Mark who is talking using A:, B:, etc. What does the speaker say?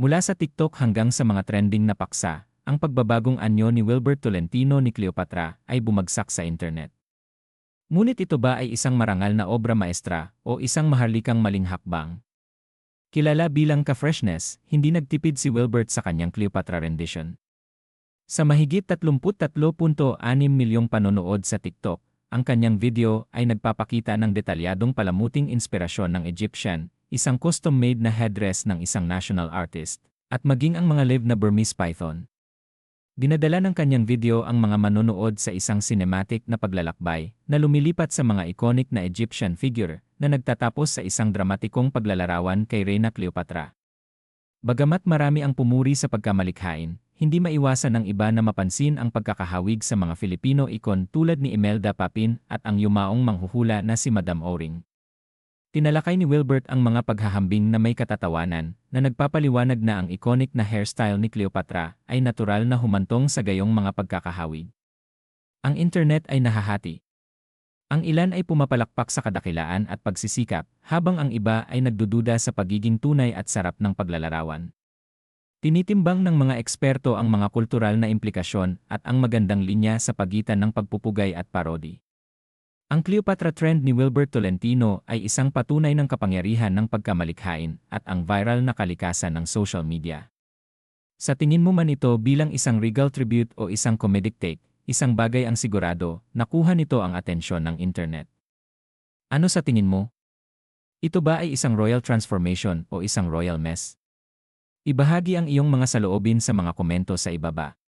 A: Mula sa TikTok hanggang sa mga trending na paksa, ang pagbabagong anyo ni Wilbert Tolentino ni Cleopatra ay bumagsak sa internet. Ngunit ito ba ay isang marangal na obra maestra o isang maharlikang maling hakbang? Kilala bilang ka-freshness, hindi nagtipid si Wilbert sa kanyang Cleopatra rendition. Sa mahigit 33.6 milyong panonood sa TikTok, ang kanyang video ay nagpapakita ng detalyadong palamuting inspirasyon ng Egyptian, isang custom-made na headdress ng isang national artist, at maging ang mga live na Burmese python. Dinadala ng kanyang video ang mga manonood sa isang cinematic na paglalakbay na lumilipat sa mga iconic na Egyptian figure na nagtatapos sa isang dramatikong paglalarawan kay Reyna Cleopatra. Bagamat marami ang pumuri sa pagkamalikhain, hindi maiwasan ng iba na mapansin ang pagkakahawig sa mga Filipino ikon tulad ni Imelda Papin at ang yumaong manghuhula na si Madam Oring. Tinalakay ni Wilbert ang mga paghahambing na may katatawanan na nagpapaliwanag na ang iconic na hairstyle ni Cleopatra ay natural na humantong sa gayong mga pagkakahawig. Ang internet ay nahahati. Ang ilan ay pumapalakpak sa kadakilaan at pagsisikap, habang ang iba ay nagdududa sa pagiging tunay at sarap ng paglalarawan. Tinitimbang ng mga eksperto ang mga kultural na implikasyon at ang magandang linya sa pagitan ng pagpupugay at parody. Ang Cleopatra trend ni Wilbert Tolentino ay isang patunay ng kapangyarihan ng pagkamalikhain at ang viral na kalikasan ng social media. Sa tingin mo man ito bilang isang regal tribute o isang comedic take, isang bagay ang sigurado, nakuha nito ang atensyon ng internet. Ano sa tingin mo? Ito ba ay isang royal transformation o isang royal mess? Ibahagi ang iyong mga saloobin sa mga komento sa ibaba.